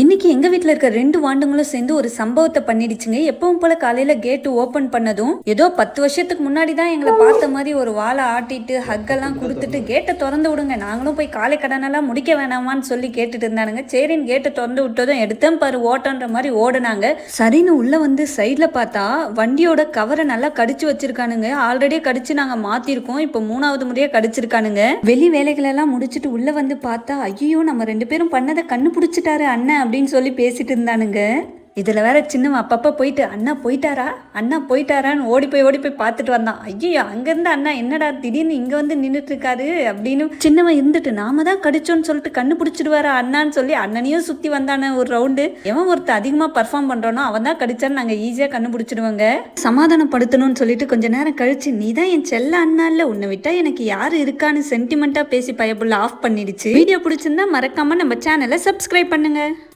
இன்னைக்கு எங்க வீட்டில் இருக்க ரெண்டு வாண்டுங்களும் சேர்ந்து ஒரு சம்பவத்தை பண்ணிடுச்சுங்க. எப்பவும் போல காலையில கேட்டு ஓபன் பண்ணதும் ஏதோ பத்து வருஷத்துக்கு முன்னாடி தான் எங்களை பார்த்த மாதிரி ஒரு வாழை ஆட்டிட்டு ஹக்கெல்லாம் கொடுத்துட்டு கேட்டை திறந்து விடுங்க. நாங்களும் போய் காலை கடனெல்லாம் முடிக்க வேணாமான்னு சொல்லி கேட்டுட்டு இருந்தானுங்க. சரின்னு கேட்டை திறந்து விட்டதும் எடுத்தேன் பாரு ஓட்டன்ற மாதிரி ஓடுனாங்க. சரின்னு உள்ள வந்து சைட்ல பார்த்தா வண்டியோட கவரை நல்லா கடிச்சு வச்சிருக்கானுங்க. ஆல்ரெடி கடிச்சு நாங்க மாத்திருக்கோம். இப்போ மூணாவது முறையாக கடிச்சிருக்கானுங்க. வெளி வேலைகளெல்லாம் முடிச்சிட்டு உள்ள வந்து பார்த்தா ஐயோ நம்ம ரெண்டு பேரும் பண்ணதை கண்ணு பிடிச்சிட்டாரு அண்ணன் அப்படின்னு சொல்லி பேசிட்டு இருந்தானுங்க. இதில் வேற சின்னவன் அப்பப்போ போயிட்டு அண்ணா போயிட்டாரா? அண்ணா போயிட்டாரான்னு ஓடி போய் ஓடி போய் பார்த்துட்டு வந்தான். ஐயோ அங்கேருந்து அண்ணா என்னடா திடீர்னு இங்கே வந்து நின்றுட்டு இருக்காரு அப்படின்னு சின்னவன் இருந்துட்டு நாம தான் கடிச்சோன்னு சொல்லிட்டு கண்டுபிடிச்சிடுவாரா அண்ணான்னு சொல்லி அண்ணனையும் சுற்றி வந்தானே ஒரு ரவுண்டு எவன் ஒருத்தர் அதிகமாக பர்ஃபார்ம் பண்ணுறானோ அவன் தான் கடிச்சான்னு நாங்கள் ஈஸியாக கண்டுபிடிச்சிடுவோங்க சமாதானப்படுத்தணும்னு சொல்லிட்டு கொஞ்ச நேரம் கழிச்சு நீ தான் என் செல்ல அண்ணா இல்லை உன்னை விட்டா எனக்கு யார் இருக்கான்னு சென்டிமெண்ட்டாக பேசி பயப்புள்ள ஆஃப் பண்ணிடுச்சு. வீடியோ பிடிச்சிருந்தா மறக்காம நம்ம சேனலை சப்ஸ்கிரைப் பண்ணுங்க.